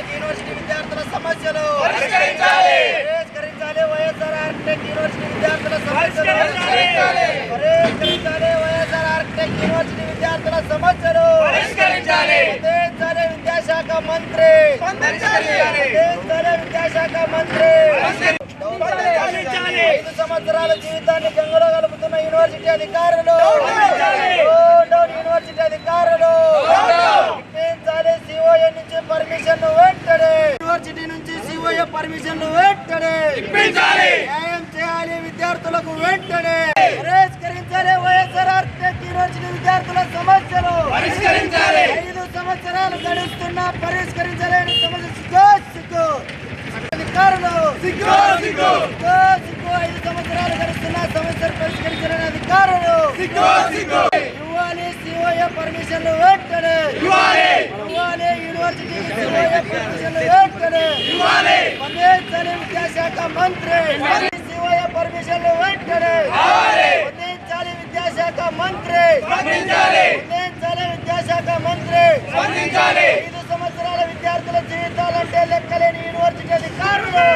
Architect university విద్యార్థుల సమస్యలు. పరిష్కరించాలి. వైఎస్ఆర్ ఆర్కిటెక్ట్ యూనివర్సిటీ విద్యార్థుల సమస్యలు. పరిష్కరించాలి. వైఎస్ఆర్ ఆర్కిటెక్ట్ యూనివర్సిటీ విద్యార్థుల సమస్యలు. పరిష్కరించాలి. విద్యాశాఖ మంత్రి. విద్యాశాఖ మంత్రి. ఐదు సంవత్సరాల జీవితాన్ని గంగలో కలుపుతున్న యూనివర్సిటీ అధికారులు స్పందించాలి. డౌన్ డౌన్ యూనివర్సిటీ అధికారులు డౌన్ డౌన్. ఇప్పించాలి సిఓఏ నుంచి పర్మిషన్ వెంటనే యూనివర్సిటీ నుంచి సిఓఏ పర్మిషన్ వెంటనే ఇప్పించాలి. న్యాయం చేయాలి విద్యార్థులకు వెంటనే పరిష్కరించాలి వైఎస్ఆర్ ఆర్కిటెక్ట్ యూనివర్సిటీ విద్యార్థుల సమస్యలు పరిష్కరించాలి. ఐదు సంవత్సరాలు గడుస్తున్నా పరిష్కరించలేని సమస్య సిగ్గు సిగ్గు అధికారులు సిగ్గు, సిగ్గు. సిగ్గు సిగ్గు ఐదు సంవత్సరాలు గడుస్తున్నా సమస్యలు పరిష్కరించలేని అధికారులు సిగ్గు, సిగ్గు. ఇవ్వాలి సిఓఏ పర్మిషన్లు వెంటనే ఇవ్వాలి. ఇవ్వాలి యూనివర్సిటీకి సిఓఏ పర్మిషన్లు వెంటనే ఇవ్వాలి. స్పందించాలి విద్యాశాఖ మంత్రి సిఓఏ పర్మిషన్లు వెంటనే. స్పందించాలి విద్యాశాఖ మంత్రి. స్పందించాలి విద్యాశాఖ మంత్రి స్పందించాలి. ఐదు సంవత్సరాల విద్యార్థుల జీవితాలంటే లెక్కలేని యూనివర్సిటీ అధికారులు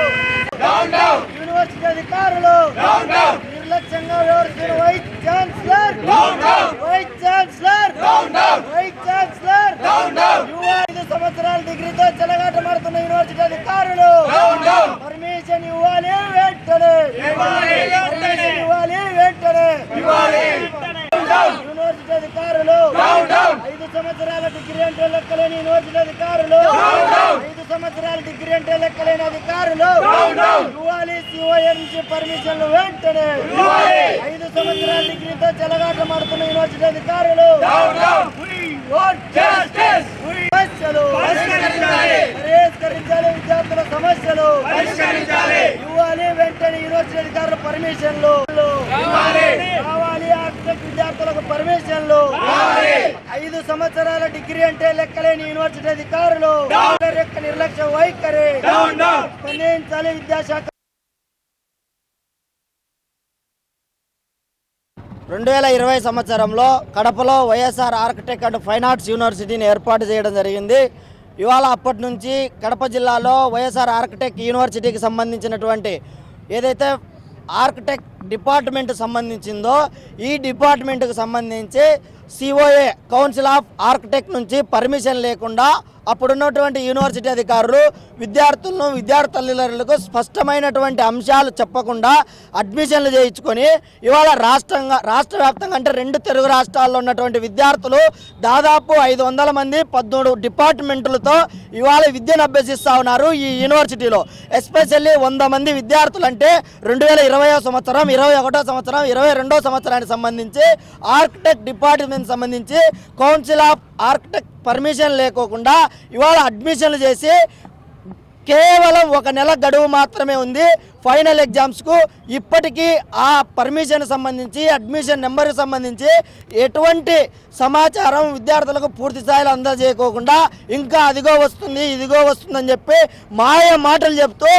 డౌన్ డౌన్. యూనివర్సిటీ అధికారులు డౌన్ డౌన్. నిర్లక్ష్యంగా వ్యవహరిస్తున్న vice chancellor down down. Vice chancellor down down. Vice chancellor down down. యువ ఐదు సంవత్సరాల డిగ్రీతో చెలగాటమాడుతున్న యూనివర్సిటీ అధికారులు. పర్మిషన్ ఇవ్వాలి వెంటనే ఇవ్వాలి. పర్మిషన్ ఇవ్వాలి వెంటనే. యూనివర్సిటీ అధికారులు. ఐదు సంవత్సరాల డిగ్రీ అంటే లెక్కలేని యూనివర్సిటీ అధికారులు. ఐదు సంవత్సరాల డిగ్రీ అంటే లెక్కలేని అధికారులు. ఇవ్వాలి నుంచి పర్మిషన్లు వెంటనే. ఐదు సంవత్సరాల డిగ్రీతో చెలగాటమాడుతున్న యూనివర్సిటీ అధికారులు సమస్యలు పరిష్కరించాలి. విద్యార్థుల సమస్యలు పరిష్కరించాలి. ఇవ్వాలి వెంటనే యూనివర్సిటీ అధికారుల పర్మిషన్లు. కావాలి ఆర్కిటెక్ట్ విద్యార్థులకు పర్మిషన్లు. ఐదు సంవత్సరాల డిగ్రీ అంటే లెక్కలేని యూనివర్సిటీ అధికారులు. యొక్క నిర్లక్ష్య వైఖరి. స్పందించాలి విద్యాశాఖ రెండు వేల ఇరవై సంవత్సరంలో కడపలో YSR architect and fine arts యూనివర్సిటీని ఏర్పాటు చేయడం జరిగింది. ఇవాళ అప్పటి నుంచి కడప జిల్లాలో వైఎస్ఆర్ ఆర్కిటెక్ట్ యూనివర్సిటీకి సంబంధించినటువంటి ఏదైతే ఆర్కిటెక్ట్ డిపార్ట్మెంట్ సంబంధించిందో ఈ డిపార్ట్మెంట్కి సంబంధించి సిఓఏ కౌన్సిల్ ఆఫ్ ఆర్కిటెక్ట్ నుంచి పర్మిషన్ లేకుండా అప్పుడున్నటువంటి యూనివర్సిటీ అధికారులు విద్యార్థులను విద్యార్థి స్పష్టమైనటువంటి అంశాలు చెప్పకుండా అడ్మిషన్లు చేయించుకొని ఇవాళ రాష్ట్రంగా రాష్ట్ర వ్యాప్తంగా అంటే రెండు తెలుగు రాష్ట్రాల్లో ఉన్నటువంటి విద్యార్థులు దాదాపు ఐదు వందల మంది పద్మూడు డిపార్ట్మెంట్లతో ఇవాళ విద్యను అభ్యసిస్తూ ఉన్నారు ఈ యూనివర్సిటీలో ఎస్పెషల్లీ వంద మంది విద్యార్థులు అంటే రెండు వేల ఇరవై సంవత్సరం ఇరవై ఒకటో సంవత్సరం ఇరవై రెండో సంవత్సరానికి సంబంధించి ఆర్కిటెక్ట్ డిపార్ట్మెంట్ సంబంధించి కౌన్సిల్ ఆఫ్ ఆర్కిటెక్ట్ పర్మిషన్ లేకోకుండా ఇవాళ అడ్మిషన్లు చేసి కేవలం ఒక నెల గడువు మాత్రమే ఉంది. ఫైనల్ ఎగ్జామ్స్కు ఇప్పటికీ ఆ పర్మిషన్ సంబంధించి అడ్మిషన్ నెంబర్కి సంబంధించి ఎటువంటి సమాచారం విద్యార్థులకు పూర్తి స్థాయిలో అందజేయకోకుండా ఇంకా అదిగో వస్తుంది ఇదిగో వస్తుందని చెప్పి మాయ మాటలు చెప్తూ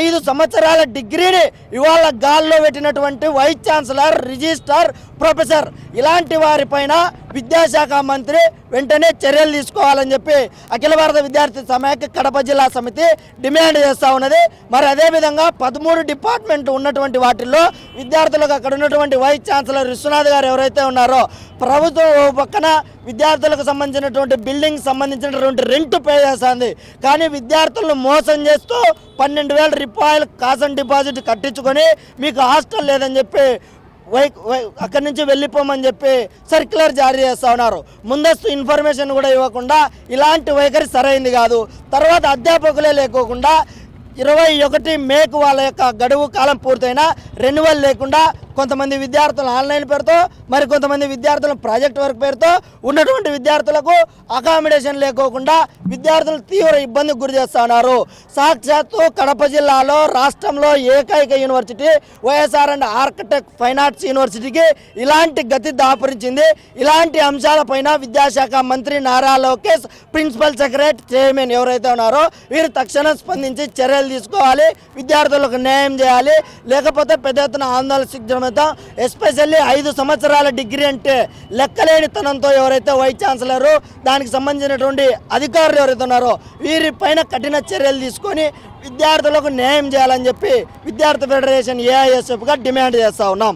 ఐదు సంవత్సరాల డిగ్రీని ఇవాళ గాల్లో పెట్టినటువంటి వైస్ ఛాన్సలర్ రిజిస్టర్ ప్రొఫెసర్ ఇలాంటి వారిపైన విద్యాశాఖ మంత్రి వెంటనే చర్యలు తీసుకోవాలని చెప్పి అఖిల భారత విద్యార్థి సమాఖ్య కడప జిల్లా సమితి డిమాండ్ చేస్తూ ఉన్నది. మరి అదేవిధంగా పదమూడు డిపార్ట్మెంట్ ఉన్నటువంటి వాటిల్లో విద్యార్థులకు అక్కడ ఉన్నటువంటి వైస్ ఛాన్సలర్ విశ్వనాథ్ గారు ఎవరైతే ఉన్నారో ప్రభుత్వం ఓ పక్కన విద్యార్థులకు సంబంధించినటువంటి బిల్డింగ్ సంబంధించినటువంటి రెంట్ పే చేస్తుంది. కానీ విద్యార్థులను మోసం చేస్తూ పన్నెండు వేల రూపాయలు కాసన్ డిపాజిట్ కట్టించుకొని మీకు హాస్టల్ లేదని చెప్పి వై అక్కడి నుంచి వెళ్ళిపోమని చెప్పి సర్క్యులర్ జారీ చేస్తూ ఉన్నారు. ముందస్తు ఇన్ఫర్మేషన్ కూడా ఇవ్వకుండా ఇలాంటి వైఖరి సరైంది కాదు. తర్వాత అధ్యాపకులే లేకోకుండా ఇరవై ఒకటి మేకు వాళ్ళ యొక్క గడువు కాలం పూర్తయినా రెన్యువల్ లేకుండా కొంతమంది విద్యార్థులు ఆన్లైన్ పేరుతో మరి కొంతమంది విద్యార్థులు ప్రాజెక్ట్ వర్క్ పేరుతో ఉన్నటువంటి విద్యార్థులకు అకామిడేషన్ లేకోకుండా విద్యార్థులు తీవ్ర ఇబ్బందికి గురి చేస్తున్నారు సాక్షాత్తు కడప జిల్లాలో రాష్ట్రంలో ఏకైక university YSR and architect fine arts యూనివర్సిటీకి ఇలాంటి గతి దాపురించింది. ఇలాంటి అంశాలపైన విద్యాశాఖ మంత్రి Nara Lokesh principal secretary chairman ఎవరైతే ఉన్నారో వీరు తక్షణం స్పందించి చర్యలు తీసుకోవాలి విద్యార్థులకు న్యాయం చేయాలి లేకపోతే పెద్ద ఎత్తున ఆందోళన సిద్ధం ఎస్పెషల్లీ ఐదు సంవత్సరాల డిగ్రీ అంటే లెక్కలేనితనంతో ఎవరైతే వైస్ ఛాన్సలర్ దానికి సంబంధించినటువంటి అధికారులు ఎవరైతే ఉన్నారో వీరి పైన కఠిన చర్యలు తీసుకొని విద్యార్థులకు న్యాయం చేయాలని చెప్పి విద్యార్థి ఫెడరేషన్ ఏఐఎస్ఎఫ్గా డిమాండ్ చేస్తూ ఉన్నాం.